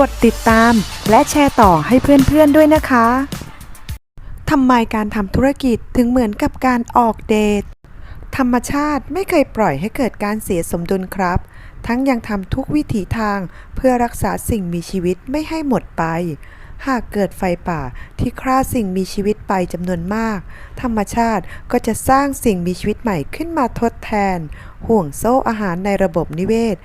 กดติดตาม และแชร์ต่อให้เพื่อนๆด้วยนะคะทำไมการทำธุรกิจถึงเหมือนกับการออกเดท ธรรมชาติไม่เคยปล่อยให้เกิดการเสียสมดุลครับ ทั้งยังทำทุกวิถีทางเพื่อรักษาสิ่งมีชีวิตไม่ให้หมดไป หากเกิดไฟป่าที่ฆ่าสิ่งมีชีวิตไปจำนวนมาก ธรรมชาติก็จะสร้างสิ่งมีชีวิตใหม่ขึ้นมาทดแทน ห่วงโซ่อาหารในระบบนิเวศ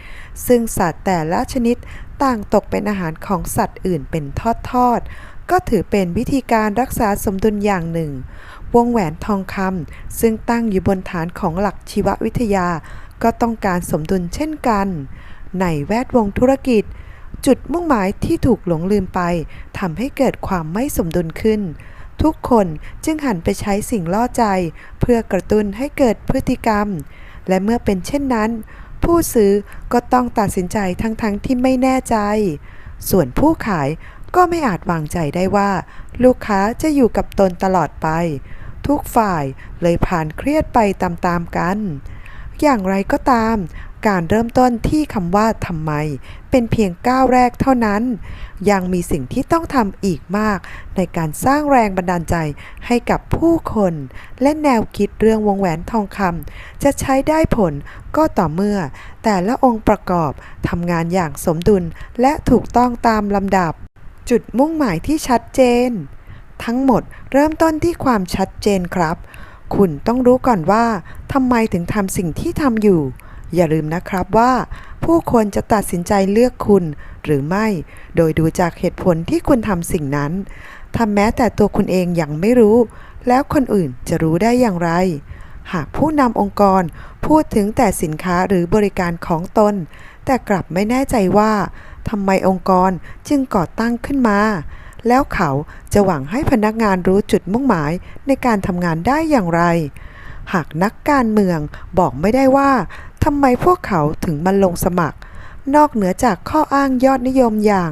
ซึ่งสัตว์แต่ละชนิด ต่างตกเป็นอาหารของสัตว์อื่นเป็นทอดๆ ก็ถือเป็นวิธีการรักษาสมดุลอย่างหนึ่ง วงแหวนทองคำซึ่งตั้งอยู่บนฐานของหลักชีววิทยา ก็ต้องการสมดุลเช่นกัน ในแวดวงธุรกิจ จุดมุ่งหมายที่ถูกหลงลืมไปทำให้เกิดความไม่สมดุลขึ้น ทุกคนจึงหันไปใช้สิ่งล่อใจ เพื่อกระตุ้นให้เกิดพฤติกรรม และเมื่อเป็นเช่นนั้น ผู้ซื้อก็ต้องตัดสินใจทั้งๆทที่ไม่แน่ใจ ส่วนผู้ขายก็ไม่อาจวางใจได้ว่า ลูกค้าจะอยู่กับตนตลอดไป ทุกฝ่ายเลยผ่านเครียดไปตามๆกัน อย่างไรก็ตาม การเริ่มต้นที่คำว่าทำไม เป็นเพียงก้าวแรกเท่านั้น ยังมีสิ่งที่ต้องทำอีกมาก ในการสร้างแรงบันดาลใจให้กับผู้คน และแนวคิดเรื่องวงแหวนทองคำจะใช้ได้ผลก็ต่อเมื่อ แต่ละองค์ประกอบทำงานอย่างสมดุลและถูกต้องตามลำดับ จุดมุ่งหมายที่ชัดเจน ทั้งหมดเริ่มต้นที่ความชัดเจนครับ คุณต้องรู้ก่อนว่าทำไมถึงทำสิ่งที่ทำอยู่ อย่าลืมนะครับว่า ผู้คนจะตัดสินใจเลือกคุณหรือไม่ โดยดูจากเหตุผลที่คุณทำสิ่งนั้นทำแม้แต่ตัวคุณเองยังไม่รู้ แล้วคนอื่นจะรู้ได้อย่างไร หากผู้นำองค์กรพูดถึงแต่สินค้าหรือบริการของตน แต่กลับไม่แน่ใจว่าทำไมองค์กรจึงก่อตั้งขึ้นมา แล้วเขาจะหวังให้พนักงานรู้จุดมุ่งหมายในการทำงานได้อย่างไร หากนักการเมืองบอกไม่ได้ว่า ทำไมพวกเขาถึงมาลงสมัคร นอกเหนือจากข้ออ้างยอดนิยมอย่าง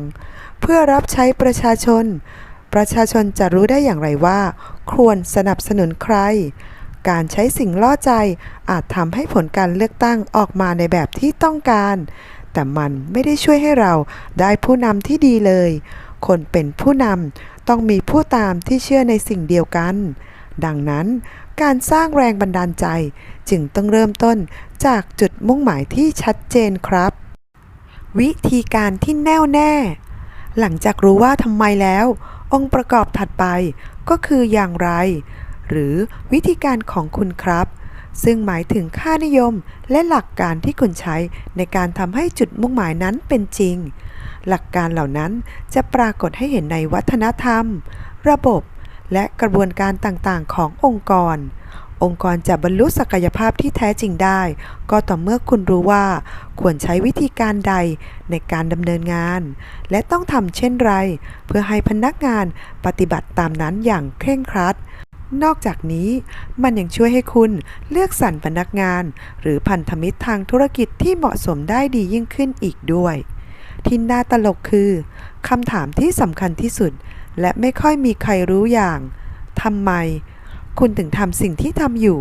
เพื่อรับใช้ประชาชน ประชาชนจะรู้ได้อย่างไรว่า ควรสนับสนุนใคร การใช้สิ่งล่อใจอาจทำให้ผลการเลือกตั้งออกมาในแบบที่ต้องการ แต่มันไม่ได้ช่วยให้เราได้ผู้นำที่ดีเลย คนเป็นผู้นำต้องมีผู้ตามที่เชื่อในสิ่งเดียวกัน ดังนั้นการสร้างแรงบันดาลใจจึงต้องเริ่มต้นจากจุดมุ่งหมายที่ชัดเจนครับ วิธีการที่แน่วแน่ หลังจากรู้ว่าทำไมแล้ว องค์ประกอบถัดไปก็คืออย่างไร หรือวิธีการของคุณครับ ซึ่งหมายถึงค่านิยมและหลักการที่คุณใช้ในการทำให้จุดมุ่งหมายนั้นเป็นจริง หลักการเหล่านั้นจะปรากฏให้เห็นในวัฒนธรรม ระบบและกระบวนการต่างๆ ขององค์กร องค์กรจะบรรลุศักยภาพที่แท้จริงได้ ก็ต่อเมื่อคุณรู้ว่า ควรใช้วิธีการใดในการดำเนินงาน และต้องทำเช่นไร เพื่อให้พนักงานปฏิบัติตามนั้นอย่างเคร่งครัด นอกจากนี้ มันยังช่วยให้คุณเลือกสรรพนักงาน หรือพันธมิตรทางธุรกิจที่เหมาะสมได้ดียิ่งขึ้นอีกด้วยที่น่าตลกคือคำถามที่สำคัญที่สุด และไม่ค่อยมีใครรู้อย่างทำไม คุณถึงทำสิ่งที่ทำอยู่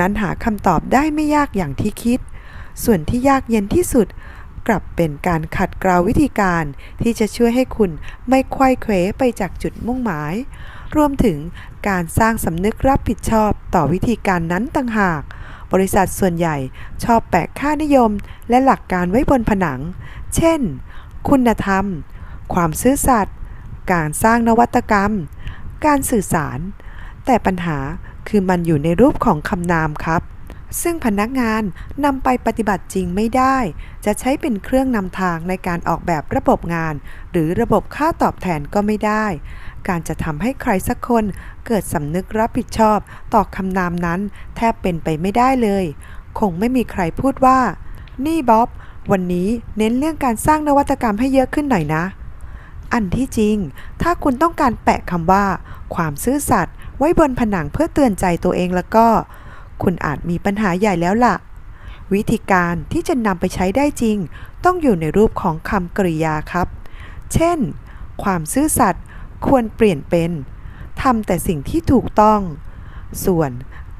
นั้นหาคำตอบได้ไม่ยากอย่างที่คิด ส่วนที่ยากเย็นที่สุด กลับเป็นการขัดเกลาวิธีการที่จะช่วยให้คุณไม่ไขว้เขวไปจากจุดมุ่งหมาย รวมถึงการสร้างสำนึกรับผิดชอบต่อวิธีการนั้นต่างหากบริษัทส่วนใหญ่ชอบแปะค่านิยมและหลักการไว้บนผนัง เช่น คุณธรรม ความซื่อสัตย์ การสร้างนวัตกรรม การสื่อสาร แต่ปัญหาคือมันอยู่ในรูปของคำนามครับ ซึ่งพนักงานนำไปปฏิบัติจริงไม่ได้ จะใช้เป็นเครื่องนำทางในการออกแบบระบบงาน หรือระบบค่าตอบแทนก็ไม่ได้ การจะทำให้ใครสักคนเกิดสำนึกรับผิดชอบต่อคำนามนั้น แทบเป็นไปไม่ได้เลย คงไม่มีใครพูดว่า นี่บ๊อบวันนี้เน้นเรื่องการสร้างนวัตกรรมให้เยอะขึ้นหน่อยนะ อันที่จริง ถ้าคุณต้องการแปะคำว่า ความซื่อสัตย์ไว้บนผนังเพื่อเตือนใจตัวเองแล้วก็ คุณอาจมีปัญหาใหญ่แล้วล่ะ วิธีการที่จะนำไปใช้ได้จริง ต้องอยู่ในรูปของคำกริยาครับ เช่น ความซื่อสัตย์ควรเปลี่ยนเป็นทำแต่สิ่งที่ถูกต้อง ส่วน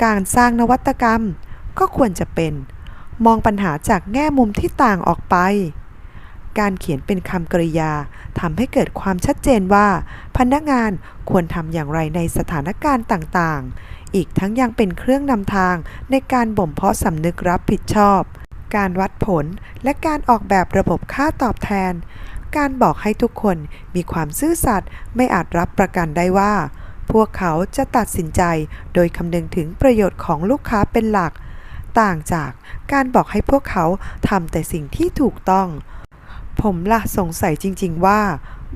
การสร้างนวัตกรรมก็ควรจะเป็น มองปัญหาจากแง่มุมที่ต่างออกไป การเขียนเป็นคำกริยาทำให้เกิดความชัดเจนว่า พนักงานควรทำอย่างไรในสถานการณ์ต่างๆ อีกทั้งยังเป็นเครื่องนำทางในการบ่มเพาะสำนึกรับผิดชอบ การวัดผลและการออกแบบระบบค่าตอบแทน การบอกให้ทุกคนมีความซื่อสัตย์ไม่อาจรับประกันได้ว่า พวกเขาจะตัดสินใจโดยคำนึงถึงประโยชน์ของลูกค้าเป็นหลัก ต่างจากการบอกให้พวกเขาทำแต่สิ่งที่ถูกต้อง ผมละสงสัยจริง ๆ ว่า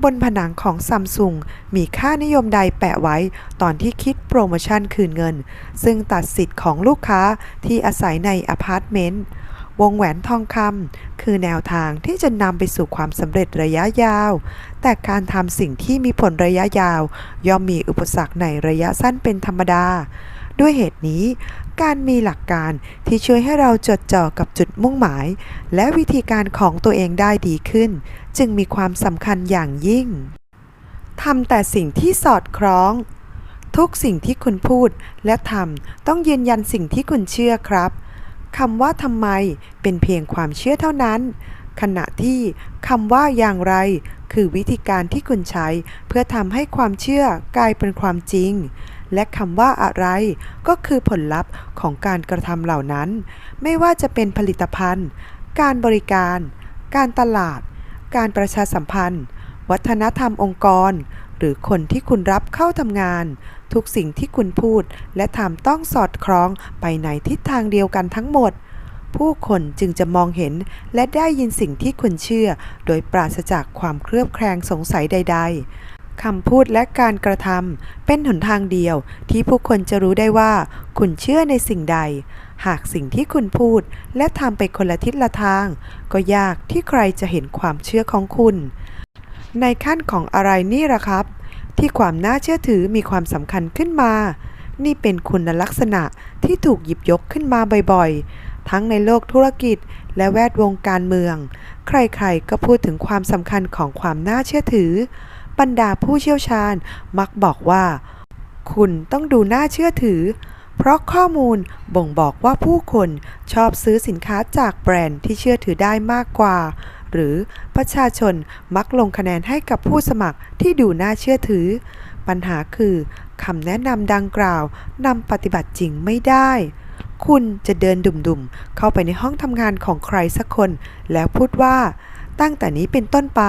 บนผนังของซัมซุงมีค่านิยมใดแปะไว้ตอนที่คิดโปรโมชั่นคืนเงิน ซึ่งตัดสิทธิ์ของลูกค้าที่อาศัยในอพาร์ตเมนต์วงแหวนทองคำคือแนวทางที่จะนำไปสู่ความสำเร็จระยะยาว แต่การทำสิ่งที่มีผลระยะยาว ย่อมมีอุปสรรคในระยะสั้นเป็นธรรมดา ด้วยเหตุนี้ การมีหลักการที่ช่วยให้เราจดจ่อกับจุดมุ่งหมาย และวิธีการของตัวเองได้ดีขึ้น จึงมีความสำคัญอย่างยิ่งทำแต่สิ่งที่สอดคล้อง ทุกสิ่งที่คุณพูดและทำต้องยืนยันสิ่งที่คุณเชื่อครับคำว่าทำไมเป็นเพียงความเชื่อเท่านั้น ขณะที่คำว่าอย่างไร คือวิธีการที่คุณใช้ เพื่อทำให้ความเชื่อกลายเป็นความจริง และคำว่าอะไร ก็คือผลลัพธ์ของการกระทำเหล่านั้น ไม่ว่าจะเป็นผลิตภัณฑ์ การบริการ การตลาด การประชาสัมพันธ์ วัฒนธรรมองค์กร หรือคนที่คุณรับเข้าทำงาน ทุกสิ่งที่คุณพูดและทำต้องสอดคล้องไปในทิศทางเดียวกันทั้งหมดผู้คนจึงจะมองเห็นและได้ยินสิ่งที่คุณเชื่อ โดยปราศจากความเครือบแคลงสงสัยใด ๆ คำพูดและการกระทำเป็นหนทางเดียวที่ผู้คนจะรู้ได้ว่า คุณเชื่อในสิ่งใด หากสิ่งที่คุณพูดและทำไปคนละทิศละทาง ก็ยากที่ใครจะเห็นความเชื่อของคุณ ในขั้นของอะไรนี่ล่ะครับ ที่ความน่าเชื่อถือมีความสำคัญขึ้นมา นี่เป็นคุณลักษณะที่ถูกหยิบยกขึ้นมาบ่อยๆ ทั้งในโลกธุรกิจและแวดวงการเมือง ใครๆก็พูดถึงความสำคัญของความน่าเชื่อถือ บรรดาผู้เชี่ยวชาญมักบอกว่า คุณต้องดูน่าเชื่อถือ เพราะข้อมูลบ่งบอกว่าผู้คนชอบซื้อสินค้าจากแบรนด์ที่เชื่อถือได้มากกว่า หรือประชาชนมักลงคะแนนให้กับผู้สมัครที่ดูน่าเชื่อถือ ปัญหาคือคำแนะนำดังกล่าวนำปฏิบัติจริงไม่ได้คุณจะเดินดุ่มๆ เข้าไปในห้องทำงานของใครสักคน แล้วพูดว่า ตั้งแต่นี้เป็นต้นไป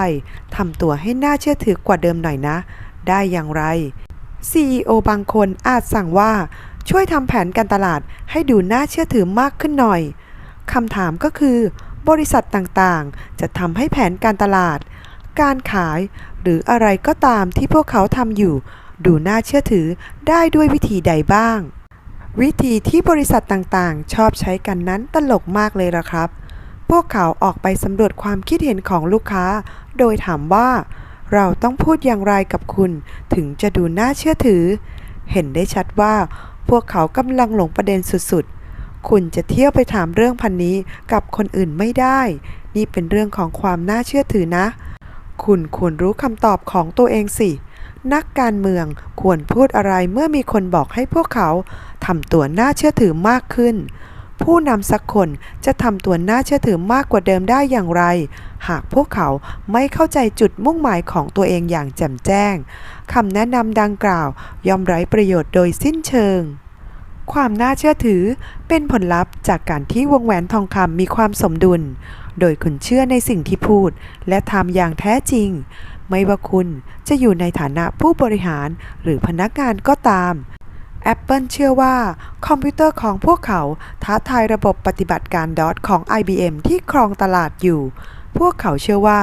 ทำตัวให้น่าเชื่อถือกว่าเดิมหน่อยนะ ได้อย่างไร CEO บางคนอาจสั่งว่าช่วยทำแผนการตลาดให้ดูน่าเชื่อถือมากขึ้นหน่อยคำถามก็คือบริษัทต่างๆ จะทำให้แผนการตลาด การขายหรืออะไรก็ตามที่พวกเขาทำอยู่ ดูน่าเชื่อถือได้ด้วยวิธีใดบ้าง วิธีที่บริษัทต่างๆ ชอบใช้กันนั้นตลกมากเลยละครับ พวกเขาออกไปสำรวจความคิดเห็นของลูกค้า โดยถามว่า เราต้องพูดอย่างไรกับคุณถึงจะดูน่าเชื่อถือ เห็นได้ชัดว่า พวกเขากำลังหลงประเด็นสุดๆ คุณจะเที่ยวไปถามเรื่องพันนี้กับคนอื่นไม่ได้ นี่เป็นเรื่องของความน่าเชื่อถือนะ คุณควรรู้คำตอบของตัวเองสิ นักการเมืองควรพูดอะไรเมื่อมีคนบอกให้พวกเขาทำตัวน่าเชื่อถือมากขึ้น ผู้นำสักคนจะทำตัวน่าเชื่อถือมากกว่าเดิมได้อย่างไร หากพวกเขาไม่เข้าใจจุดมุ่งหมายของตัวเองอย่างแจ่มแจ้งคำแนะนำดังกล่าวย่อมไร้ประโยชน์โดยสิ้นเชิง ความน่าเชื่อถือเป็นผลลัพธ์จากการที่วงแหวนทองคำมีความสมดุล โดยคุณเชื่อในสิ่งที่พูด และทำอย่างแท้จริง ไม่ว่าคุณจะอยู่ในฐานะผู้บริหารหรือพนักงานก็ตาม Apple เชื่อว่าคอมพิวเตอร์ของพวกเขาท้าทายระบบปฏิบัติการ DOS ของ IBM ที่ครองตลาดอยู่ พวกเขาเชื่อว่า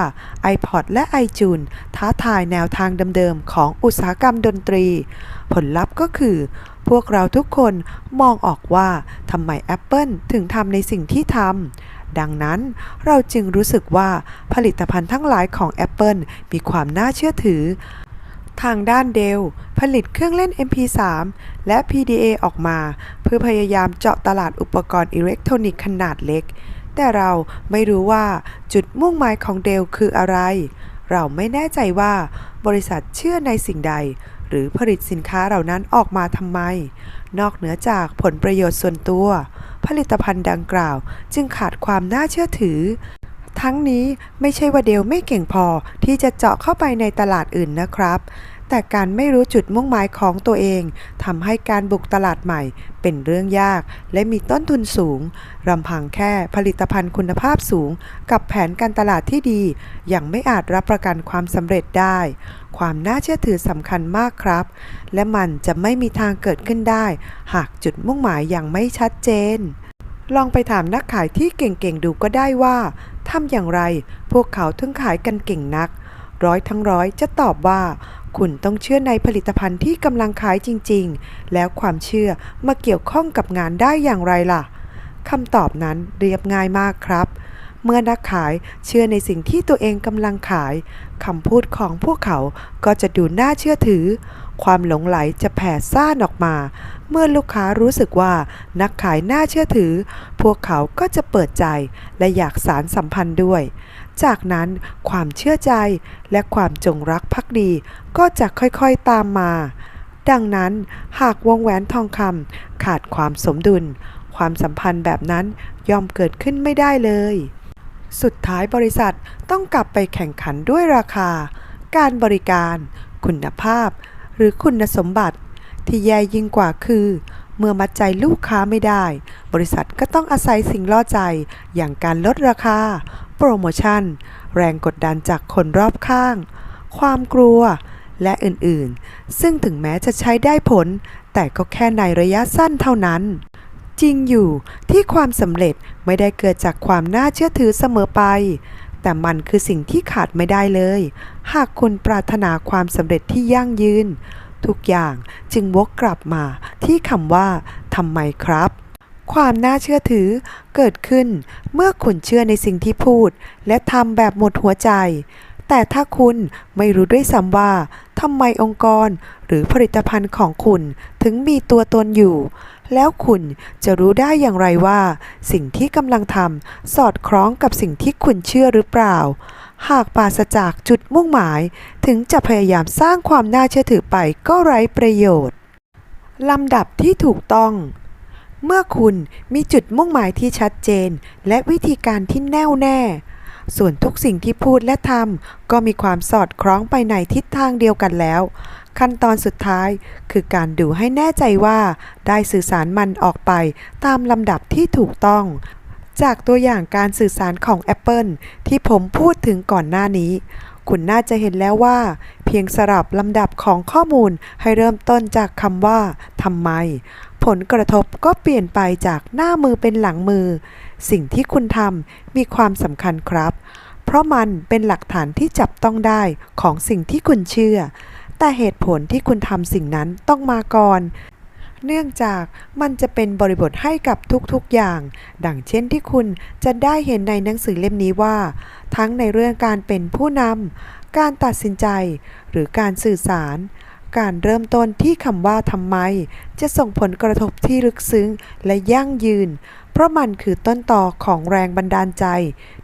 iPod และ iTunes ท้าทายแนวทางเดิมๆของอุตสาหกรรมดนตรี ผลลัพธ์ก็คือ พวกเราทุกคนมองออกว่าทำไม Apple ถึงทำในสิ่งที่ทำดังนั้นเราจึงรู้สึกว่าผลิตภัณฑ์ทั้งหลายของ Apple มีความน่าเชื่อถือ ทางด้านเดลผลิตเครื่องเล่น MP3 และ PDA ออกมา เพื่อพยายามเจาะตลาดอุปกรณ์อิเล็กทรอนิกส์ขนาดเล็ก แต่เราไม่รู้ว่าจุดมุ่งหมายของเดลคืออะไร เราไม่แน่ใจว่าบริษัทเชื่อในสิ่งใด หรือผลิตสินค้าเหล่านั้นออกมาทำไม นอกเหนือจากผลประโยชน์ส่วนตัว ผลิตภัณฑ์ดังกล่าวจึงขาดความน่าเชื่อถือ ทั้งนี้ไม่ใช่ว่าเดลไม่เก่งพอที่จะเจาะเข้าไปในตลาดอื่นนะครับ แต่การไม่รู้จุดมุ่งหมายของตัวเองทำให้การบุกตลาดใหม่ เป็นเรื่องยาก และมีต้นทุนสูงรำพังแค่ผลิตภัณฑ์คุณภาพสูง กับแผนการตลาดที่ดี ยังไม่อาจรับประกันความสำเร็จได้ ความน่าเชื่อถือสำคัญมากครับ และมันจะไม่มีทางเกิดขึ้นได้ หากจุดมุ่งหมายยังไม่ชัดเจน ลองไปถามนักขายที่เก่งๆดูก็ได้ว่าทำอย่างไรพวกเขาถึงขายกันเก่งนัก ร้อยทั้งร้อยจะตอบว่า คุณต้องเชื่อในผลิตภัณฑ์ที่กำลังขายจริงๆ แล้วความเชื่อมาเกี่ยวข้องกับงานได้อย่างไรล่ะคำตอบนั้นเรียบง่ายมากครับ เมื่อนักขายเชื่อในสิ่งที่ตัวเองกำลังขายคำพูดของพวกเขาก็จะดูน่าเชื่อถือ ความหลงไหลจะแผ่ซ่านออกมา เมื่อลูกค้ารู้สึกว่านักขายน่าเชื่อถือ พวกเขาก็จะเปิดใจและอยากสารสัมพันธ์ด้วย จากนั้นความเชื่อใจและความจงรักภักดีก็จะค่อยๆตามมา ดังนั้นหากวงแหวนทองคำขาดความสมดุลความสัมพันธ์แบบนั้นย่อมเกิดขึ้นไม่ได้เลย สุดท้ายบริษัทต้องกลับไปแข่งขันด้วยราคา การบริการ คุณภาพ หรือคุณสมบัติ ที่แย่ยิ่งกว่าคือ เมื่อมัดใจลูกค้าไม่ได้ บริษัทก็ต้องอาศัยสิ่งล่อใจอย่างการลดราคา โปรโมชั่น แรงกดดันจากคนรอบข้าง ความกลัวและอื่นๆ ซึ่งถึงแม้จะใช้ได้ผล แต่ก็แค่ในระยะสั้นเท่านั้น จริงอยู่ที่ความสำเร็จไม่ได้เกิดจากความน่าเชื่อถือเสมอไป แต่มันคือสิ่งที่ขาดไม่ได้เลย หากคุณปรารถนาความสำเร็จที่ยั่งยืน ทุกอย่างจึงวกกลับมาที่คำว่าทำไมครับ ความน่าเชื่อถือเกิดขึ้นเมื่อคุณเชื่อในสิ่งที่พูด และทำแบบหมดหัวใจ แต่ถ้าคุณไม่รู้ด้วยซ้ำว่าทำไมองค์กรหรือผลิตภัณฑ์ของคุณถึงมีตัวตนอยู่ แล้วคุณจะรู้ได้อย่างไรว่า สิ่งที่กำลังทำสอดคล้องกับสิ่งที่คุณเชื่อหรือเปล่า หากปราศจากจุดมุ่งหมาย ถึงจะพยายามสร้างความน่าเชื่อถือไปก็ไร้ประโยชน์ลำดับที่ถูกต้อง เมื่อคุณมีจุดมุ่งหมายที่ชัดเจน และวิธีการที่แน่วแน่ ส่วนทุกสิ่งที่พูดและทำก็มีความสอดคล้องไปในทิศทางเดียวกันแล้ว ขั้นตอนสุดท้ายคือการดูให้แน่ใจว่าได้สื่อสารมันออกไปตามลำดับที่ถูกต้อง จากตัวอย่างการสื่อสารของ Apple ที่ผมพูดถึงก่อนหน้านี้ คุณน่าจะเห็นแล้วว่า เพียงสลับลำดับของข้อมูลให้เริ่มต้นจากคำว่าทำไม ผลกระทบก็เปลี่ยนไปจากหน้ามือเป็นหลังมือ สิ่งที่คุณทำมีความสำคัญครับ เพราะมันเป็นหลักฐานที่จับต้องได้ของสิ่งที่คุณเชื่อ แต่เหตุผลที่คุณทำสิ่งนั้นต้องมาก่อน เนื่องจากมันจะเป็นบริบทให้กับทุกๆอย่าง ดังเช่นที่คุณจะได้เห็นในหนังสือเล่มนี้ว่า ทั้งในเรื่องการเป็นผู้นำการตัดสินใจ หรือการสื่อสาร การเริ่มต้นที่คำว่าทำไม จะส่งผลกระทบที่ลึกซึ้งและยั่งยืนเพราะมันคือต้นต่อของแรงบันดาลใจ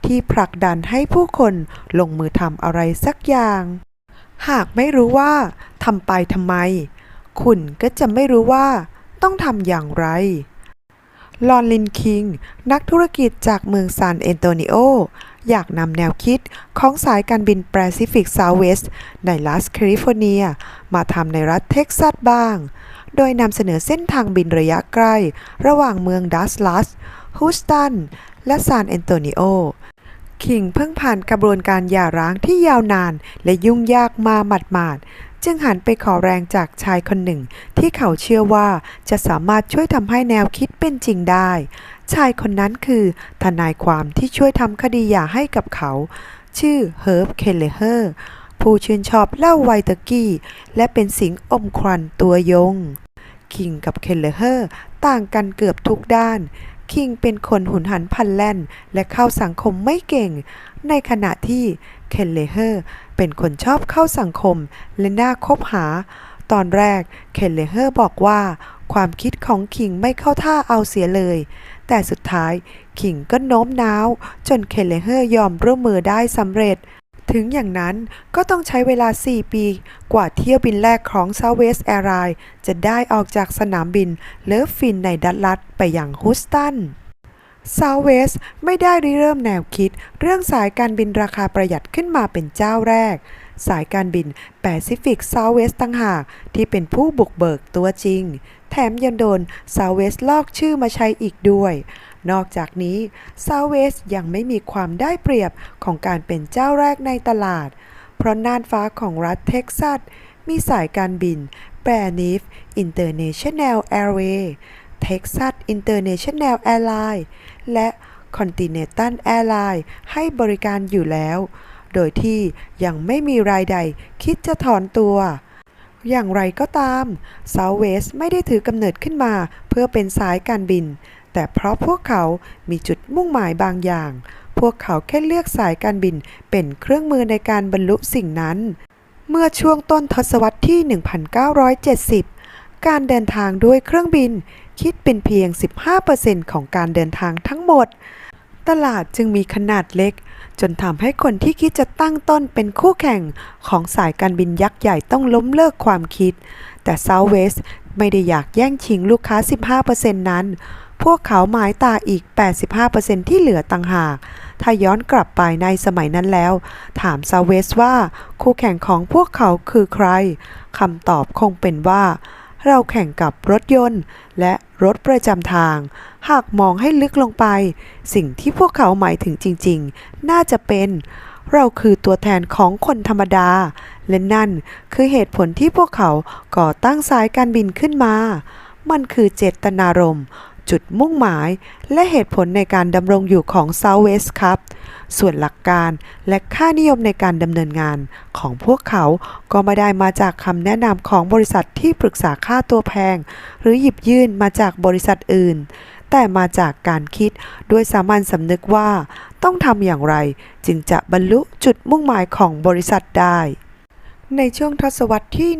ที่ผลักดันให้ผู้คนลงมือทำอะไรสักอย่าง หากไม่รู้ว่าทำไปทำไม คุณก็จะไม่รู้ว่าต้องทำอย่างไร ลอนลินคิง นักธุรกิจจากเมืองซานเอนโตนิโอ อยากนำแนวคิดของสายการบินแปซิฟิกเซาท์เวสต์ในรัฐแคลิฟอร์เนีย มาทำในรัฐเท็กซัสบ้าง โดยนำเสนอเส้นทางบินระยะใกล้ ระหว่างเมืองดัสลัส ฮูสตัน และซานเอนโตนิโอ คิงเพิ่งผ่านกระบวนการหย่าร้างที่ยาวนาน และยุ่งยากมาหมาดๆ จึงหันไปขอแรงจากชายคนหนึ่ง ที่เขาเชื่อว่าจะสามารถช่วยทำให้แนวคิดเป็นจริงได้ ชายคนนั้นคือทนายความที่ช่วยทำคดีหย่าให้กับเขา ชื่อเฮิร์บ เคเลเฮอร์ ผู้ชื่นชอบเล้าไวเตอร์กี้ และเป็นสิงอมควันตัวยง คิงกับเคลเลเฮอร์ต่างกันเกือบทุกด้าน คิงเป็นคนหุนหันพันแล่น และเข้าสังคมไม่เก่ง ในขณะที่เคลเลเฮอร์เป็นคนชอบเข้าสังคม และน่าคบหา ตอนแรกเคลเลเฮอร์บอกว่าความคิดของคิงไม่เข้าท่าเอาเสียเลย แต่สุดท้ายคิงก็โน้มน้าว จนเคลเลเฮอร์ยอมร่วมมือได้สำเร็จ ถึงอย่างนั้นก็ต้องใช้เวลา 4 ปี กว่าเที่ยวบินแรกของ Southwest Airlines จะได้ออกจากสนามบินเลิฟฟินในดัตลัสไปยังฮูสตัน Southwest ไม่ได้ริเริ่มแนวคิด เรื่องสายการบินราคาประหยัดขึ้นมาเป็นเจ้าแรก สายการบิน Pacific Southwest ตั้งหากที่เป็นผู้บุกเบิกตัวจริง แถมยังโดน Southwest ลอกชื่อมาใช้อีกด้วย นอกจากนี้ Southwest ยังไม่มีความได้เปรียบของการเป็นเจ้าแรกในตลาด เพราะน่านฟ้าของรัฐเท็กซัส มีสายการบิน b r a n i f International Airway Texas International Airlines และ Continental Airlines ให้บริการอยู่แล้ว โดยที่ยังไม่มีรายใดคิดจะถอนตัว อย่างไรก็ตาม Southwest ไม่ได้ถือกำเนิดขึ้นมาเพื่อเป็นสายการบิน แต่เพราะพวกเขามีจุดมุ่งหมายบางอย่าง พวกเขาแค่เลือกสายการบินเป็นเครื่องมือในการบรรลุสิ่งนั้น เมื่อช่วงต้นทศวรรษที่ 1970 การเดินทางด้วยเครื่องบิน คิดเป็นเพียง 15%ของการเดินทางทั้งหมด ตลาดจึงมีขนาดเล็ก จนทำให้คนที่คิดจะตั้งต้นเป็นคู่แข่งของสายการบินยักษ์ใหญ่ต้องล้มเลิกความคิด แต่ Southwest ไม่ได้อยากแย่งชิงลูกค้า 15%นั้น พวกเขาหมายตาอีก 85%ที่เหลือต่างหาก ถ้าย้อนกลับไปในสมัยนั้นแล้ว ถาม Southwest ว่าคู่แข่งของพวกเขาคือใคร คำตอบคงเป็นว่า เราแข่งกับรถยนต์ และรถประจำทาง หากมองให้ลึกลงไป สิ่งที่พวกเขาหมายถึงจริง ๆ น่าจะเป็น เราคือตัวแทนของคนธรรมดา และนั่นคือเหตุผลที่พวกเขาก่อตั้งสายการบินขึ้นมา มันคือเจตนารมณ์ จุดมุ่งหมายและเหตุผลในการดำรงอยู่ของ Southwest ครับ ส่วนหลักการและค่านิยมในการดำเนินงานของพวกเขาก็ไม่ได้มาจากคำแนะนำของบริษัทที่ปรึกษาค่าตัวแพง หรือหยิบยื่นมาจากบริษัทอื่น แต่มาจากการคิดด้วยสามัญสำนึกว่า ต้องทำอย่างไร จึงจะบรรลุจุดมุ่งหมายของบริษัทได้ในช่วงทศวรรษที่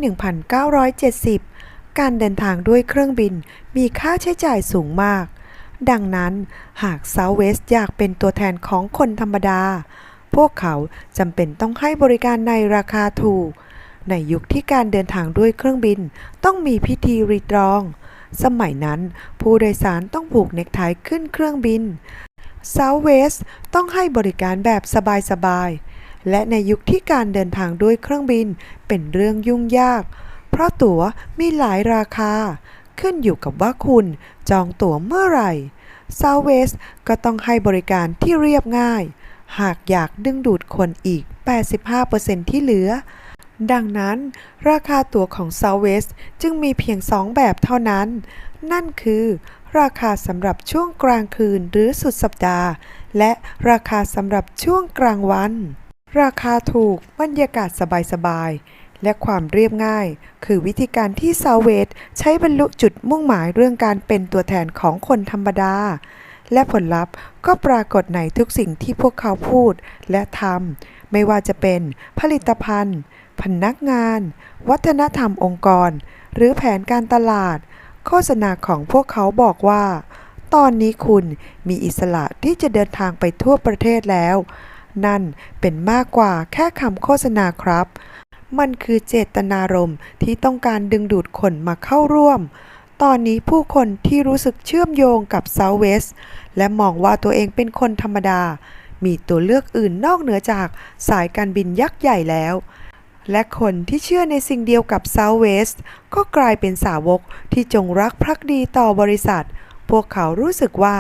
1970 การเดินทางด้วยเครื่องบินมีค่าใช้จ่ายสูงมาก ดังนั้นหาก Southwest อยากเป็นตัวแทนของคนธรรมดา พวกเขาจำเป็นต้องให้บริการในราคาถูก ในยุคที่การเดินทางด้วยเครื่องบินต้องมีพิธีรีตรอง สมัยนั้นผู้โดยสารต้องผูกเนกไทขึ้นเครื่องบิน Southwest ต้องให้บริการแบบสบายๆ และในยุคที่การเดินทางด้วยเครื่องบินเป็นเรื่องยุ่งยาก เพราะตั๋วมีหลายราคา ขึ้นอยู่กับว่าคุณจองตั๋วเมื่อไหร่ Southwest ก็ต้องให้บริการที่เรียบง่าย หากอยากดึงดูดคนอีก 85%ที่เหลือ ดังนั้น ราคาตั๋วของ Southwest จึงมีเพียง 2 แบบเท่านั้น นั่นคือ ราคาสำหรับช่วงกลางคืนหรือสุดสัปดาห์ และราคาสำหรับช่วงกลางวัน ราคาถูกบรรยากาศสบายๆ และความเรียบง่าย คือวิธีการที่ Southwest ใช้บรรลุจุดมุ่งหมายเรื่องการเป็นตัวแทนของคนธรรมดา และผลลัพธ์ก็ปรากฏในทุกสิ่งที่พวกเขาพูดและทำไม่ว่าจะเป็นผลิตภัณฑ์ พนักงาน วัฒนธรรมองค์กร หรือแผนการตลาด โฆษณาของพวกเขาบอกว่า ตอนนี้คุณมีอิสระที่จะเดินทางไปทั่วประเทศแล้ว นั่นเป็นมากกว่าแค่คำโฆษณาครับ มันคือเจตนารมณ์ที่ต้องการดึงดูดคนมาเข้าร่วม ตอนนี้ผู้คนที่รู้สึกเชื่อมโยงกับ Southwest และมองว่าตัวเองเป็นคนธรรมดา มีตัวเลือกอื่นนอกเหนือจากสายการบินยักษ์ใหญ่แล้ว และคนที่เชื่อในสิ่งเดียวกับ Southwest ก็กลายเป็นสาวกที่จงรักภักดีต่อบริษัทพวกเขารู้สึกว่า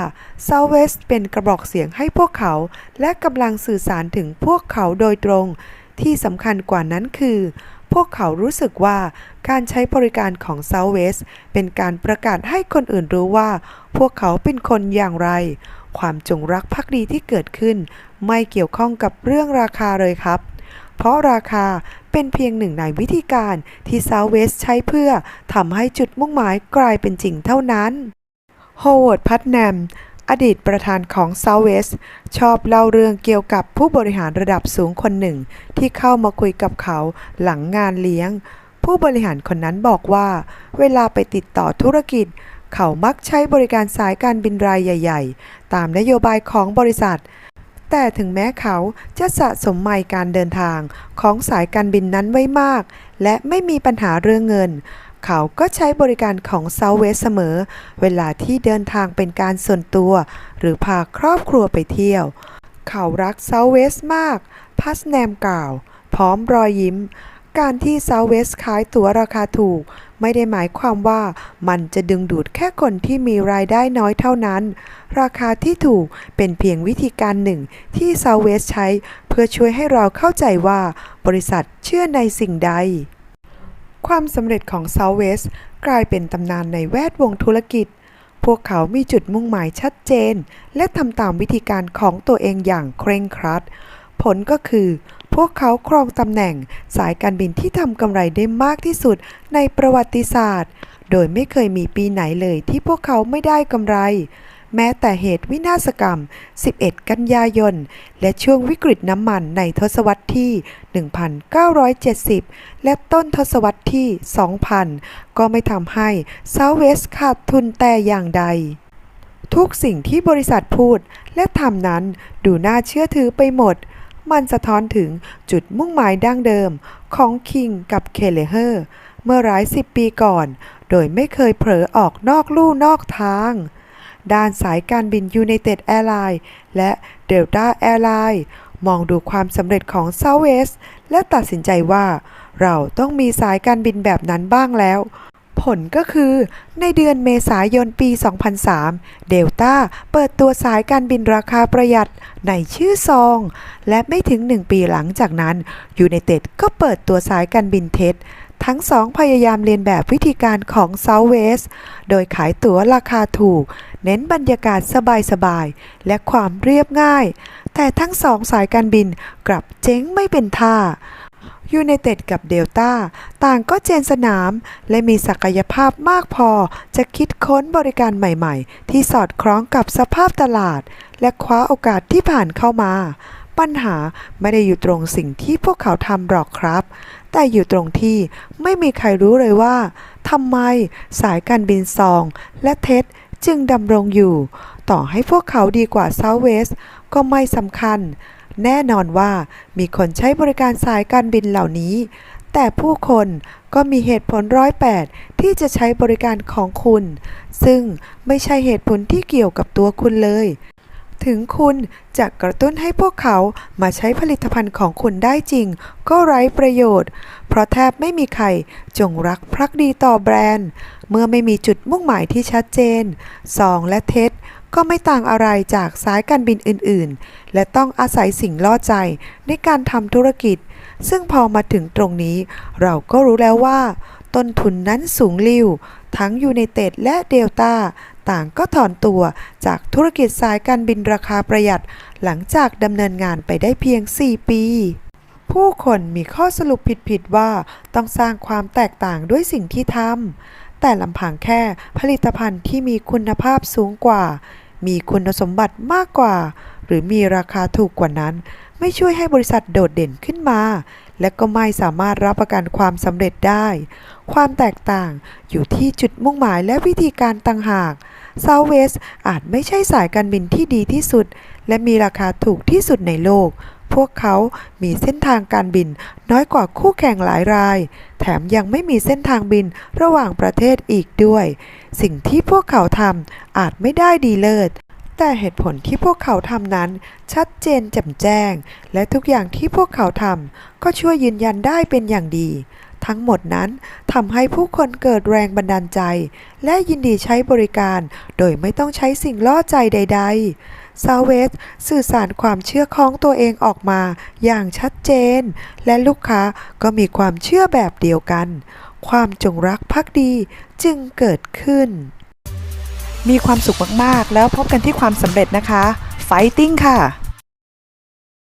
Southwest เป็นกระบอกเสียงให้พวกเขา และกำลังสื่อสารถึงพวกเขาโดยตรง ที่สำคัญกว่านั้นคือ พวกเขารู้สึกว่าการใช้บริการของ Southwest เป็นการประกาศให้คนอื่นรู้ว่า พวกเขาเป็นคนอย่างไร ความจงรักภักดีที่เกิดขึ้น ไม่เกี่ยวข้องกับเรื่องราคาเลยครับ เพราะราคาเป็นเพียงหนึ่งในวิธีการที่ Southwest ใช้เพื่อทำให้จุดมุ่งหมายกลายเป็นจริงเท่านั้นโฮเวิร์ด พัตแนม อดีตประธานของ Southwest ชอบเล่าเรื่องเกี่ยวกับผู้บริหารระดับสูงคนหนึ่ง ที่เข้ามาคุยกับเขาหลังงานเลี้ยง ผู้บริหารคนนั้นบอกว่า เวลาไปติดต่อธุรกิจ เขามักใช้บริการสายการบินรายใหญ่ ๆ ตามนโยบายของบริษัท แต่ถึงแม้เขาจะสะสมไมล์การเดินทางของสายการบินนั้นไว้มาก และไม่มีปัญหาเรื่องเงิน เขาก็ใช้บริการของ Southwest เสมอ เวลาที่เดินทางเป็นการส่วนตัว หรือพาครอบครัวไปเที่ยว เขารัก Southwest มาก พัสแนมกล่าว พร้อมรอยยิ้ม การที่ Southwest ขายตั๋วราคาถูก ไม่ได้หมายความว่ามันจะดึงดูดแค่คนที่มีรายได้น้อยเท่านั้น ราคาที่ถูกเป็นเพียงวิธีการหนึ่งที่ Southwest ใช้ เพื่อช่วยให้เราเข้าใจว่า บริษัทเชื่อในสิ่งใด ความสำเร็จของ Southwest กลายเป็นตำนานในแวดวงธุรกิจ พวกเขามีจุดมุ่งหมายชัดเจน และทำตามวิธีการของตัวเองอย่างเคร่งครัด ผลก็คือ พวกเขาครองตำแหน่งสายการบินที่ทำกำไรได้มากที่สุดในประวัติศาสตร์ โดยไม่เคยมีปีไหนเลยที่พวกเขาไม่ได้กำไร แม้แต่เหตุวินาศกรรม 11 กันยายน และช่วงวิกฤตน้ำมันในทศวรรษที่ 1970 และต้นทศวรรษที่ 2000 ก็ไม่ทำให้ Southwest ขาดทุนแต่อย่างใด ทุกสิ่งที่บริษัทพูดและทำนั้นดูน่าเชื่อถือไปหมดมันสะท้อนถึงจุดมุ่งหมายดั้งเดิมของคิงกับเคเลเฮอร์ เมื่อหลายสิบปีก่อน โดยไม่เคยเผลอออกนอกลู่นอกทาง ด้านสายการบิน United Airlines และ Delta Airlines มองดูความสำเร็จของ Southwest และตัดสินใจว่า เราต้องมีสายการบินแบบนั้นบ้างแล้ว ผลก็คือในเดือนเมษายนปี 2003 เดลต้าเปิดตัวสายการบินราคาประหยัดในชื่อซอง และไม่ถึง 1 ปีหลังจากนั้นยู n นเต็ดก็เปิดตัวสายการบินเท็ด ทั้งสองพยายามเรียนแบบวิธีการของ Southwest โดยขายตั๋วราคาถูก เน้นบรรยากาศสบายๆ และความเรียบง่าย แต่ทั้งสองสายการบินกลับเจ๊งไม่เป็นท่ายู n นเต็ดกับเดลต้าต่างก็เจนสนาม และมีศักยภาพมากพอ จะคิดค้นบริการใหม่ๆ ที่สอดคล้องกับสภาพตลาด และคว้าโอกาสที่ผ่านเข้ามา ปัญหาไม่ได้อยู่ตรงสิ่งที่พวกเขาทำหรอกครับ แต่อยู่ตรงที่ไม่มีใครรู้เลยว่าทำไมสายการบินซองและเท็ดจึงดำรงอยู่ ต่อให้พวกเขาดีกว่า Southwest ก็ไม่สำคัญ แน่นอนว่ามีคนใช้บริการสายการบินเหล่านี้ แต่ผู้คนก็มีเหตุผลร้อยแปดที่จะใช้บริการของคุณ ซึ่งไม่ใช่เหตุผลที่เกี่ยวกับตัวคุณเลย ถึงคุณจะกระตุ้นให้พวกเขามาใช้ผลิตภัณฑ์ของคุณได้จริง ก็ไร้ประโยชน์ เพราะแทบไม่มีใครจงรักภักดีต่อแบรนด์ เมื่อไม่มีจุดมุ่งหมายที่ชัดเจนซองและเท็ดก็ไม่ต่างอะไรจากสายการบินอื่นๆ และต้องอาศัยสิ่งล่อใจในการทำธุรกิจ ซึ่งพอมาถึงตรงนี้ เราก็รู้แล้วว่า ต้นทุนนั้นสูงลิ่วทั้งยูไนเต็ดและเดลต้า ต่างก็ถอนตัวจากธุรกิจสายการบินราคาประหยัด หลังจากดำเนินงานไปได้เพียง 4 ปี ผู้คนมีข้อสรุปผิดๆว่าต้องสร้างความแตกต่างด้วยสิ่งที่ทำแต่ลำพังแค่ผลิตภัณฑ์ที่มีคุณภาพสูงกว่า มีคุณสมบัติมากกว่า หรือมีราคาถูกกว่านั้น ไม่ช่วยให้บริษัทโดดเด่นขึ้นมา และก็ไม่สามารถรับประกันความสำเร็จได้ ความแตกต่างอยู่ที่จุดมุ่งหมายและวิธีการต่างหาก Southwest อาจไม่ใช่สายการบินที่ดีที่สุด และมีราคาถูกที่สุดในโลก พวกเขามีเส้นทางการบินน้อยกว่าคู่แข่งหลายราย แถมยังไม่มีเส้นทางบินระหว่างประเทศอีกด้วย สิ่งที่พวกเขาทำอาจไม่ได้ดีเลิศ แต่เหตุผลที่พวกเขาทำนั้นชัดเจนแจ่มแจ้ง และทุกอย่างที่พวกเขาทำก็ช่วยยืนยันได้เป็นอย่างดี ทั้งหมดนั้นทำให้ผู้คนเกิดแรงบันดาลใจ และยินดีใช้บริการ โดยไม่ต้องใช้สิ่งล่อใจใด ๆ ซาเวสสื่อสารความเชื่อของตัวเองออกมาอย่างชัดเจน และลูกค้าก็มีความเชื่อแบบเดียวกัน ความจงรักภักดีจึงเกิดขึ้น มีความสุขมากๆ แล้วพบกันที่ความสำเร็จนะคะ ไฟติ้งค่ะ